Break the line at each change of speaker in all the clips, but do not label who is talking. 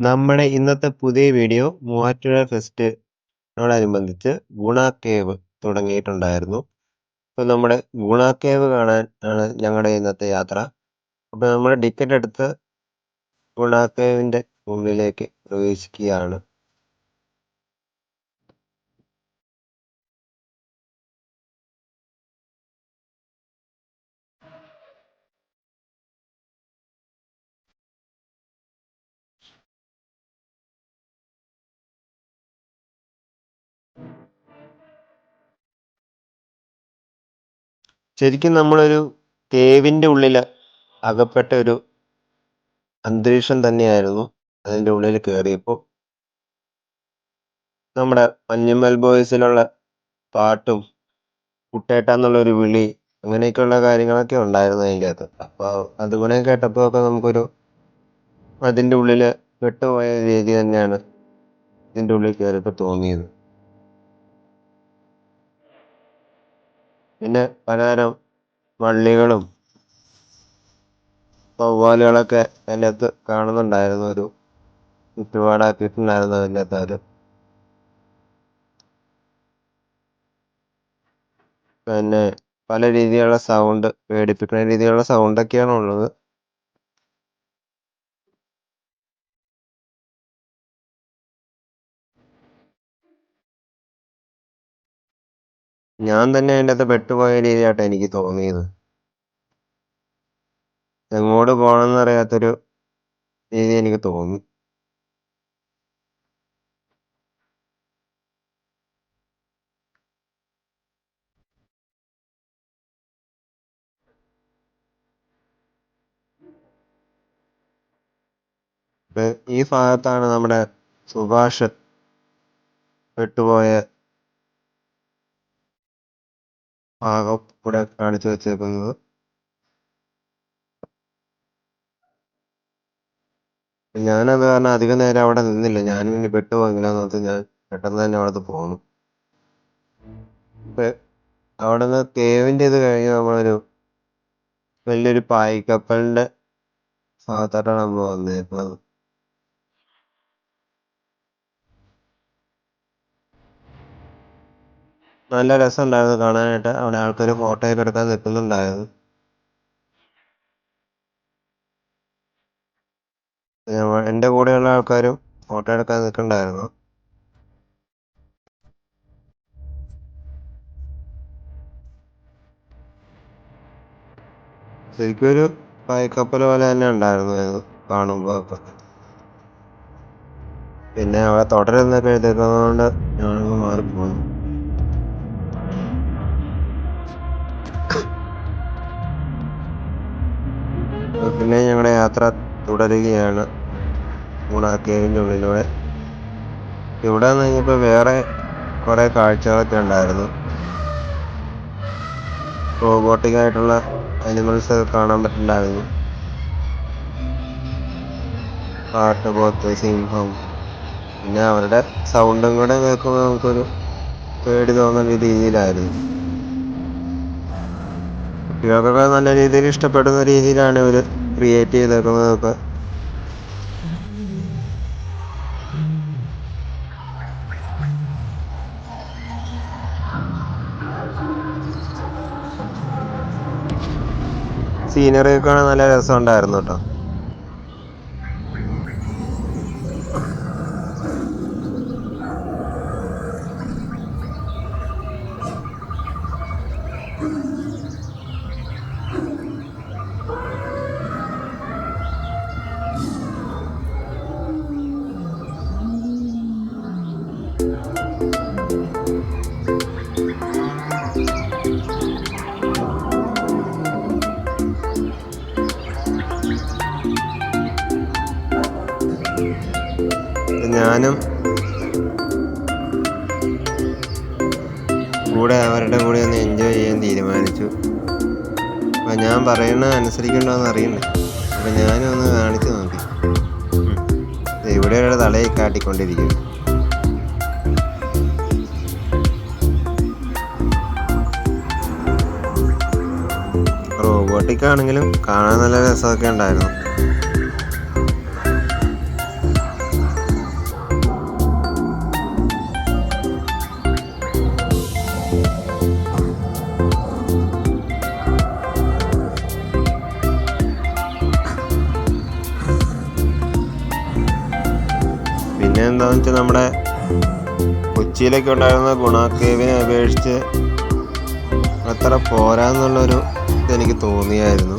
നമ്മുടെ ഇന്നത്തെ പുതിയ വീഡിയോ മൂവാറ്റുപുഴ ഫെസ്റ്റിനോടനുബന്ധിച്ച് ഗുണ കേവ് തുടങ്ങിയിട്ടുണ്ടായിരുന്നു. അപ്പോൾ നമ്മുടെ ഗുണ കേവ് കാണാൻ ആണ് ഞങ്ങളുടെ ഇന്നത്തെ യാത്ര. അപ്പോൾ നമ്മൾ ടിക്കറ്റ് എടുത്ത് ഗുണ കേവിന്റെ ഉള്ളിലേക്ക് പ്രവേശിക്കുകയാണ്. ശരിക്കും നമ്മളൊരു കേവിന്റെ ഉള്ളിൽ അകപ്പെട്ട ഒരു അന്തരീക്ഷം തന്നെയായിരുന്നു അതിന്റെ ഉള്ളിൽ കയറിയപ്പോൾ നമ്മുടെ മഞ്ഞുമൽ ബോയ്സിലുള്ള പാട്ടും കുട്ടേട്ട എന്നുള്ളൊരു വിളി അങ്ങനെയൊക്കെയുള്ള കാര്യങ്ങളൊക്കെ ഉണ്ടായിരുന്നു അതിന്റെ അകത്ത്. അപ്പോൾ അതുകൂടെ കേട്ടപ്പോൾ ഒക്കെ നമുക്കൊരു അതിന്റെ ഉള്ളിൽ പെട്ടുപോയ രീതി തന്നെയാണ് ഇതിന്റെ ഉള്ളിൽ കയറിയപ്പോൾ തോന്നിയത്. പിന്നെ പലതരം വള്ളികളും വവ്വാലുകളൊക്കെ അതിന്റെ അകത്ത് കാണുന്നുണ്ടായിരുന്നു. ഒരു ചുറ്റുപാടാക്കിയിട്ടുണ്ടായിരുന്നു അതിന്റെ അകത്ത് അവർ പിന്നെ പല രീതിയിലുള്ള സൗണ്ട് പേടിപ്പിക്കുന്ന രീതിയിലുള്ള സൗണ്ടൊക്കെയാണ് ഉള്ളത്. ഞാൻ തന്നെ അതിന്റെ അകത്ത് പെട്ടുപോയ രീതിയായിട്ടാണ് എനിക്ക് തോന്നിയത്. എങ്ങോട്ട് പോകണമെന്ന് അറിയാത്തൊരു രീതി എനിക്ക് തോന്നി. ഈ ഭാഗത്താണ് നമ്മുടെ സുഭാഷ് പെട്ടുപോയ ഭാഗം ഇവിടെ കാണിച്ചു വെച്ചേക്കുന്നത് ഞാനത് കാരണം അധിക നേരം അവിടെ നിന്നില്ല. ഞാനും ഇനി പെട്ടുപോയെങ്കിലാന്ന് ഓർത്ത് ഞാൻ പെട്ടെന്ന് തന്നെ അവിടെ പോന്നു. അവിടെ നിന്ന് തേവിന്റെ ഇത് കഴിഞ്ഞ് നമ്മളൊരു വലിയൊരു പായ്ക്കപ്പലിന്റെ ഭാഗത്തോട്ടാണ് നമ്മൾ വന്നേക്കുന്നത്. നല്ല രസമുണ്ടായിരുന്നു കാണാനായിട്ട്. അവിടെ ആൾക്കാർ ഫോട്ടോയൊക്കെ എടുക്കാൻ നിൽക്കുന്നുണ്ടായിരുന്നു. എന്റെ കൂടെയുള്ള ആൾക്കാരും ഫോട്ടോ എടുക്കാൻ നിൽക്കണ്ടായിരുന്നു ശരിക്കും ഒരു പായ്ക്കപ്പൽ പോലെ തന്നെ ഉണ്ടായിരുന്നു കാണുമ്പോൾ പിന്നെ അവിടെ തുടരുന്നൊക്കെ എഴുതിക്കുന്നതുകൊണ്ട് ഞാനങ്ങ് മാറിപ്പോന്നു. പിന്നെ ഞങ്ങളുടെ യാത്ര തുടരുകയാണ്. ഗുണ കേവിന്റെ ഉള്ളിലൂടെ ഇവിടെ നിന്ന് കഴിഞ്ഞപ്പോൾ വേറെ കുറേ കാഴ്ചകളൊക്കെ ഉണ്ടായിരുന്നു. റോബോട്ടിക് ആയിട്ടുള്ള അനിമൽസ് ഒക്കെ കാണാൻ പറ്റുന്നുണ്ടായിരുന്നു കാട്ട് പോത്ത് സിംഹം പിന്നെ അവരുടെ സൗണ്ടും കൂടെ കേൾക്കുമ്പോൾ നമുക്കൊരു പേടി തോന്നുന്ന രീതിയിലായിരുന്നു. കുട്ടികൾക്കൊക്കെ നല്ല രീതിയിൽ ഇഷ്ടപ്പെടുന്ന രീതിയിലാണ് ഇവർ ക്രിയേറ്റ് ചെയ്തേക്കുന്നതൊക്കെ സീനറി ഒക്കെ കാണാൻ നല്ല രസമുണ്ടായിരുന്നു കേട്ടോ ഞാനും കൂടെ അവരുടെ കൂടെ ഒന്ന് എൻജോയ് ചെയ്യാൻ തീരുമാനിച്ചു. അപ്പം ഞാൻ പറയുന്നത് അനുസരിക്കണ്ടോന്ന് അറിയണ്ടേ അപ്പം ഞാനും ഒന്ന് കാണിച്ചു നോക്കി. ഇവിടെ ഒരു തലയിൽ കാട്ടിക്കൊണ്ടിരിക്കും റോബോട്ടിക്കാണെങ്കിലും കാണാൻ നല്ല രസമൊക്കെ ഉണ്ടായിരുന്നു. എന്താണെന്ന് വെച്ചാൽ നമ്മുടെ കൊച്ചിയിലൊക്കെ ഉണ്ടായിരുന്ന ഗുണാക്കേവിനെ കേവിനെ അപേക്ഷിച്ച് അത്ര പോരാന്നുള്ളൊരു ഇതെനിക്ക് തോന്നിയായിരുന്നു.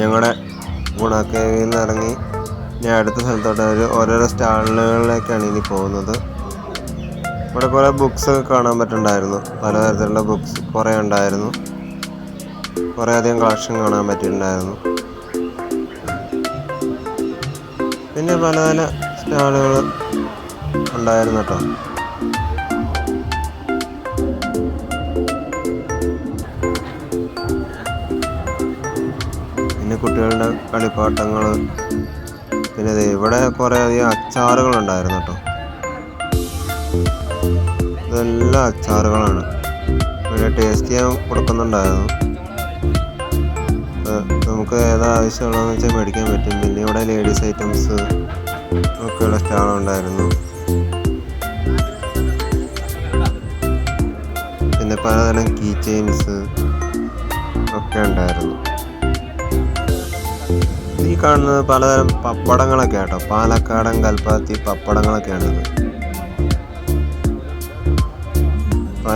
ഞങ്ങളുടെ ഗുണാക്കേവിൽ നിന്ന് ഇറങ്ങി ഞാൻ അടുത്ത സ്ഥലത്തോട്ട് ഒരു ഓരോരോ സ്റ്റാളുകളിലേക്കാണ് ഇനി പോകുന്നത്. ഇവിടെ കുറേ ബുക്സ് ഒക്കെ കാണാൻ പറ്റുന്നുണ്ടായിരുന്നു. പലതരത്തിലുള്ള ബുക്സ് കുറേ ഉണ്ടായിരുന്നു. കുറേ അധികം കളക്ഷൻ കാണാൻ പറ്റിയിട്ടുണ്ടായിരുന്നു. പിന്നെ പല പല സ്റ്റാളുകൾ ഉണ്ടായിരുന്നു കേട്ടോ. പിന്നെ കുട്ടികളുടെ കളിപ്പാട്ടങ്ങൾ. പിന്നെ ഇവിടെ കുറേ അധികം അച്ചാറുകൾ ഉണ്ടായിരുന്നു കേട്ടോ. ഇതെല്ലാം അച്ചാറുകളാണ്. പിന്നെ ടേസ്റ്റ് ചെയ്യാൻ കൊടുക്കുന്നുണ്ടായിരുന്നു. നമുക്ക് ഏതാ ആവശ്യമുള്ളതെന്ന് വെച്ചാൽ മേടിക്കാൻ പറ്റും. പിന്നെ ഇവിടെ ലേഡീസ് ഐറ്റംസ് ഒക്കെയുള്ള സ്റ്റാളുണ്ടായിരുന്നു പിന്നെ പലതരം കീ ചെയിൻസ് ഒക്കെ ഉണ്ടായിരുന്നു. ഈ കാണുന്നത് പലതരം പപ്പടങ്ങളൊക്കെ കേട്ടോ. പാലക്കാടൻ കൽപ്പാത്തി പപ്പടങ്ങളൊക്കെയാണ്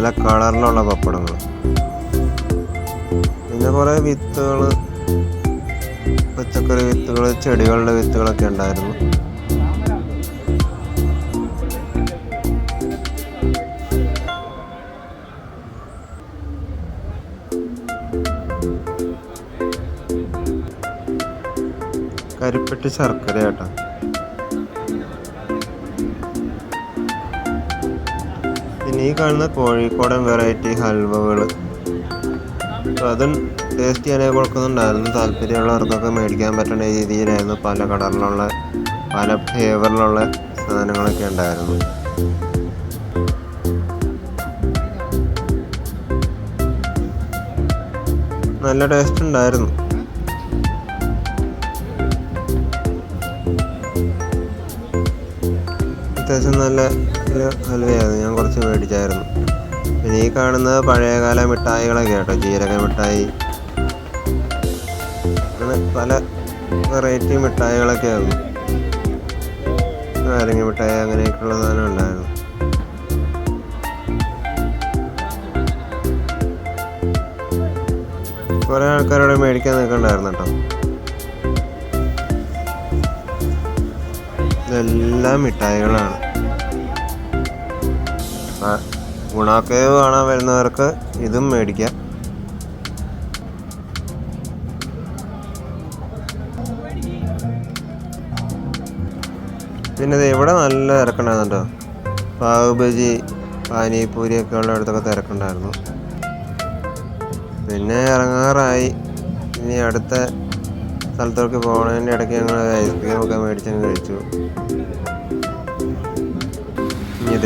പല കളറിലുള്ള പപ്പടങ്ങൾ. പിന്നെ കുറേ വിത്തുകൾ പച്ചക്കറി വിത്തുകൾ ചെടികളുടെ വിത്തുകളൊക്കെ ഉണ്ടായിരുന്നു. കരിപ്പെട്ടി ശർക്കര കേട്ടോ. ഈ കാണുന്ന കോഴിക്കോടൻ വെറൈറ്റി ഹൽവകൾ. അതും ടേസ്റ്റ് ചെയ്യാനേ കൊടുക്കുന്നുണ്ടായിരുന്നു. താല്പര്യമുള്ളവർക്കൊക്കെ മേടിക്കാൻ പറ്റുന്ന രീതിയിലായിരുന്നു പല കളറിലുള്ള പല ഫ്ലേവറിലുള്ള സാധനങ്ങളൊക്കെ ഉണ്ടായിരുന്നു. നല്ല ടേസ്റ്റ് ഉണ്ടായിരുന്നു. അത്യാവശ്യം നല്ല ഒരു ഹൽവയായിരുന്നു ഞാൻ കുറച്ച് മേടിച്ചായിരുന്നു. പിന്നെ ഈ കാണുന്നത് പഴയകാല മിഠായികളൊക്കെ കേട്ടോ ജീരക മിഠായി. അങ്ങനെ പല വെറൈറ്റി മിഠായികളൊക്കെ ആയിരുന്നു നാരങ്ങ മിഠായി അങ്ങനെയൊക്കെയുള്ള സാധനം ഉണ്ടായിരുന്നു. കുറേ ആൾക്കാരോട് മേടിക്കാൻ നിൽക്കണ്ടായിരുന്നു കേട്ടോ. ഇതെല്ലാം മിഠായികളാണ്. ഗുണാക്കേവ് കാണാൻ വരുന്നവർക്ക് ഇതും മേടിക്കാം. പിന്നെ ഇത് ഇവിടെ നല്ല തിരക്കുണ്ടായിരുന്നു കേട്ടോ പാവ് ബജി പാനിപൂരി ഒക്കെ ഉള്ള അടുത്തൊക്കെ തിരക്കുണ്ടായിരുന്നു. പിന്നെ ഇറങ്ങാറായി. ഇനി അടുത്ത സ്ഥലത്തേക്ക് പോകുന്നതിന്റെ ഇടയ്ക്ക് ഞങ്ങൾ ഐസ്ക്രീം ഒക്കെ മേടിച്ചങ്ങ് കഴിച്ചു. ഇനി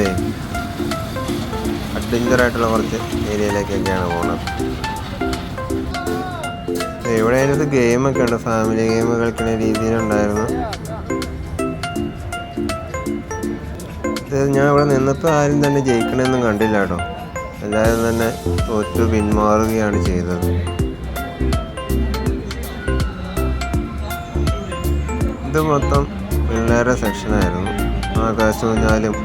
ഇതേ അഡ്വഞ്ചർ ആയിട്ടുള്ള കുറച്ച് ഏരിയയിലേക്കൊക്കെയാണ് പോകുന്നത്. ഇവിടെ അതിനകത്ത് ഗെയിമൊക്കെ ഉണ്ട്. ഫാമിലി ഗെയിം കളിക്കുന്ന രീതിയിലുണ്ടായിരുന്നു. ഞാൻ ഇവിടെ നിന്നപ്പോൾ ആരും തന്നെ ജയിക്കണമെന്നും കണ്ടില്ല കേട്ടോ. എല്ലാവരും തന്നെ തോറ്റു പിന്മാറുകയാണ് ചെയ്തത്. ഇത് മൊത്തം പിള്ളേരുടെ സെക്ഷനായിരുന്നു. ആകാശൂഞ്ഞാലും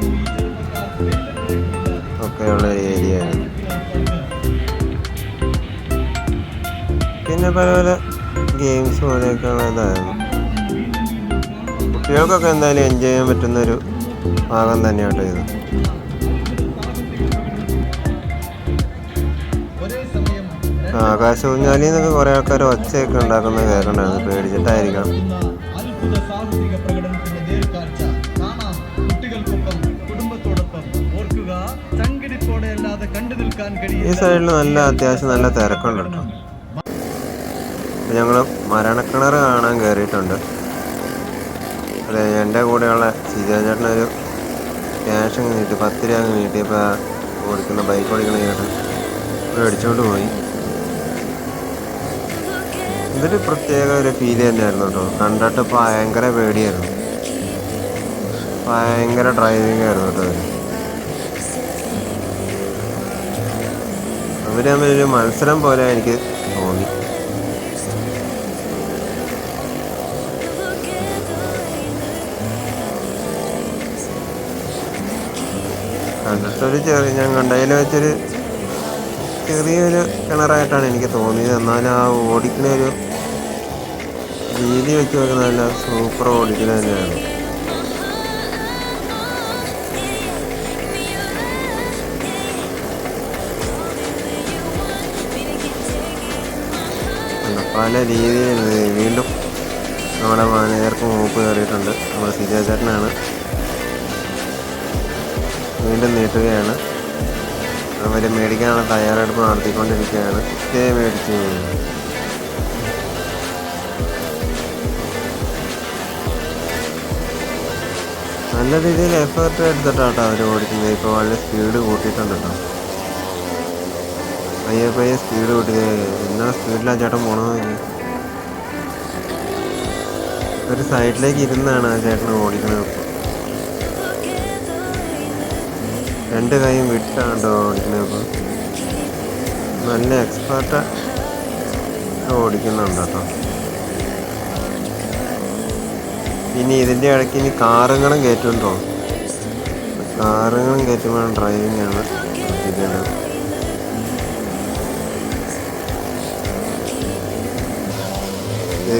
ഒക്കെയുള്ള ഏരിയ ആയിരുന്നു പിന്നെ പല പല ഗെയിംസ് പോലെയൊക്കെയുള്ള ഇതായിരുന്നു കുട്ടികൾക്കൊക്കെ എന്തായാലും എൻജോയ് ചെയ്യാൻ പറ്റുന്നൊരു ഭാഗം തന്നെയാട്ടോ ഇത്. ആകാശൂഞ്ഞാലിൽ നിന്നൊക്കെ കുറേ ആൾക്കാർ ഒച്ചയൊക്കെ ഉണ്ടാക്കുന്ന കേൾക്കണ്ടായിരുന്നു. പേടിച്ചിട്ടായിരിക്കാം ഈ സൈഡിൽ നല്ല അത്യാവശ്യം നല്ല തിരക്കുണ്ട് കേട്ടോ ഞങ്ങൾ മരണക്കിണർ കാണാൻ കയറിയിട്ടുണ്ട് അതെ എന്റെ കൂടെയുള്ള ചേട്ടനൊരു ക്യാഷ് അങ്ങ് നീട്ടി പത്ത് രൂപ അങ്ങ് നീട്ടിയപ്പോൾ ഓടിക്കുന്ന ബൈക്ക് ഓടിക്കുന്ന ചേട്ടൻ മേടിച്ചോണ്ട് പോയി. ഇതൊരു പ്രത്യേക ഒരു ഫീൽ തന്നെയായിരുന്നു കേട്ടോ. കണ്ടിട്ട് ഭയങ്കര പേടിയായിരുന്നു. ഭയങ്കര ഡ്രൈവിംഗ് ആയിരുന്നു കേട്ടോ ഇത് അവർ തമ്മിലൊരു മത്സരം പോലെ എനിക്ക് തോന്നി. കണ്ടിട്ടൊരു ചെറിയ ഞാൻ കണ്ടതിൽ വെച്ചൊരു ചെറിയൊരു കിണറായിട്ടാണ് എനിക്ക് തോന്നിയത്. എന്നാലും ആ ഓടിക്കുന്ന ഒരു രീതി വെച്ച് നോക്കുന്ന സൂപ്പർ ഓടിക്കുന്നത് തന്നെയാണ്. പല രീതിയിൽ വീണ്ടും നമ്മുടെ മാനേജർക്ക് മൂപ്പ് കയറിയിട്ടുണ്ട്. നമ്മുടെ സിജ ചേട്ടനാണ്. വീണ്ടും നീട്ടുകയാണ്. അവർ മേടിക്കാനുള്ള തയ്യാറെടുപ്പ് നടത്തിക്കൊണ്ടിരിക്കുകയാണ്. ഇതേ മേടിച്ച്. നല്ല രീതിയിൽ എഫേർട്ട് എടുത്തിട്ടാട്ടോ അവർ ഓടിക്കുന്നത്. ഇപ്പോൾ വളരെ സ്പീഡ് കൂട്ടിയിട്ടുണ്ട് കേട്ടോ. പയ്യെ പയ്യെ സ്പീഡ് കൂട്ടി. എന്നാ സ്പീഡിലാണ് ചേട്ടൻ പോണത്. ഒരു സൈഡിലേക്ക് ഇരുന്നാണ് ആ ചേട്ടൻ ഓടിക്കുന്നത്. രണ്ട് കൈയും വിട്ടാണ്ടോ ഓടിക്കുന്നത് ഇപ്പോൾ നല്ല എക്സ്പേർട്ട് ഓടിക്കുന്നുണ്ട് കേട്ടോ. ഇനി ഇതിന്റെ ഇടയ്ക്ക് ഇനി കാറുകളും കയറ്റുണ്ടോ കാറുകളും കയറ്റുമ്പോൾ ഡ്രൈവിംഗ് ആണ്.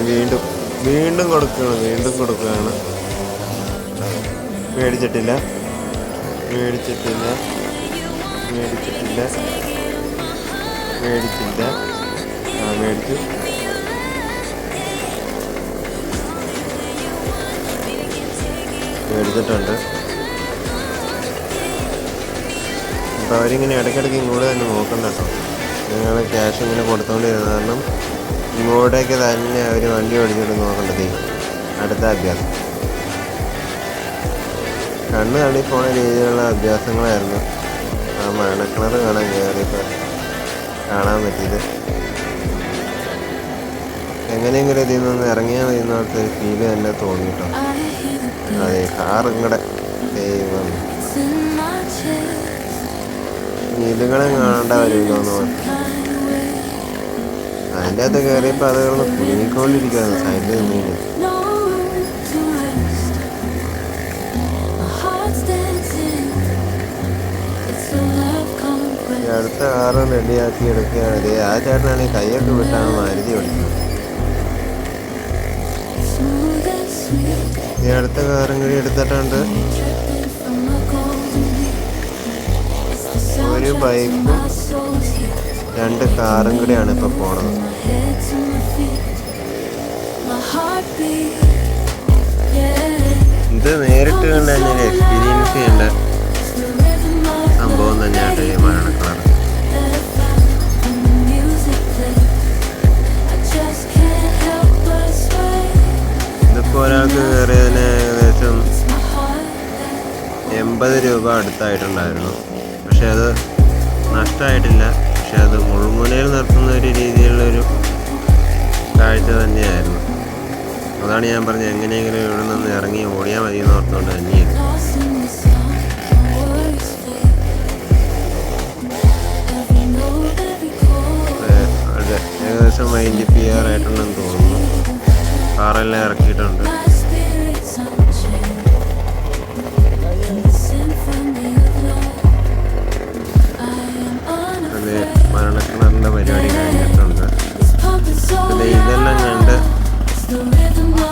വീണ്ടും വീണ്ടും കൊടുക്കുകയാണ് വീണ്ടും കൊടുക്കുകയാണ്. മേടിച്ചിട്ടില്ല. മേടിച്ചിട്ടില്ല. മേടിച്ചിട്ടില്ല. മേടിച്ചില്ല. ആ മേടിച്ചു. മേടിച്ചിട്ടുണ്ട്. അപ്പോൾ അവരിങ്ങനെ ഇടയ്ക്കിടയ്ക്ക് ഇങ്ങോട്ട് തന്നെ നോക്കണ്ട കേട്ടോ. നിങ്ങൾ ക്യാഷ് ഇങ്ങനെ കൊടുത്തോണ്ടിരുന്ന കാരണം ഇങ്ങോട്ടേക്ക് തന്നെ അവർ വണ്ടി ഓടിച്ചിട്ട് നോക്കേണ്ടത്. അടുത്ത അഭ്യാസം. കണ്ണ് തള്ളി പോണ രീതിയിലുള്ള അഭ്യാസങ്ങളായിരുന്നു. ആ മണക്കിണർ കാണാൻ കയറിയപ്പോൾ കാണാൻ പറ്റിയത്. എങ്ങനെയെങ്കിലും ഇതിൽ നിന്ന് ഇറങ്ങിയാൽ മതി എന്നോർത്ത് ഒരു ഫീൽ തന്നെ തോന്നിട്ടോ. അതെ കാർ ഇങ്ങടെ ദൈവം. ഇതുങ്ങളെ കാണേണ്ട വരുമല്ലോ അതിന്റെ അകത്ത് കയറിയപ്പോൾ അത് കിടന്ന് കുടുങ്ങിക്കൊണ്ടിരിക്കുകയാണ് സൈഡിൽ നിന്ന് അടുത്ത കാറ് റെഡിയാക്കി എടുക്കുകയാണ്. അതെ ആ ചേട്ടനാണെങ്കിൽ കൈയൊക്കെ വിട്ടാണ് മാരുതി ഓടിക്കുന്നത്. ഈ അടുത്ത കാറും കൂടി എടുത്തിട്ടുണ്ട്. ഒരു ബൈക്കും രണ്ട് കാറും കൂടിയാണ് ഇപ്പൊ പോണത്. ഇത് നേരിട്ട് കണ്ട് തന്നെ ഒരു എക്സ്പീരിയൻസ് ചെയ്യേണ്ട സംഭവം തന്നെയാണ് ഈ മരണക്കളർ ഇതിപ്പോ ഒരാൾക്ക് കയറിയതിന് ഏകദേശം എൺപത് രൂപ അടുത്തായിട്ടുണ്ടായിരുന്നു. പക്ഷെ അത് നഷ്ടമായിട്ടില്ല. പക്ഷെ അത് മുൾമുനയിൽ നിർത്തുന്ന ഒരു രീതിയിലുള്ളൊരു കാഴ്ച തന്നെയായിരുന്നു. അതാണ് ഞാൻ പറഞ്ഞത് എങ്ങനെയെങ്കിലും ഇവിടെ നിന്ന് ഇറങ്ങി ഓടിയാൽ മതി എന്ന് ഓർത്തുകൊണ്ട് തന്നെയായിരുന്നു.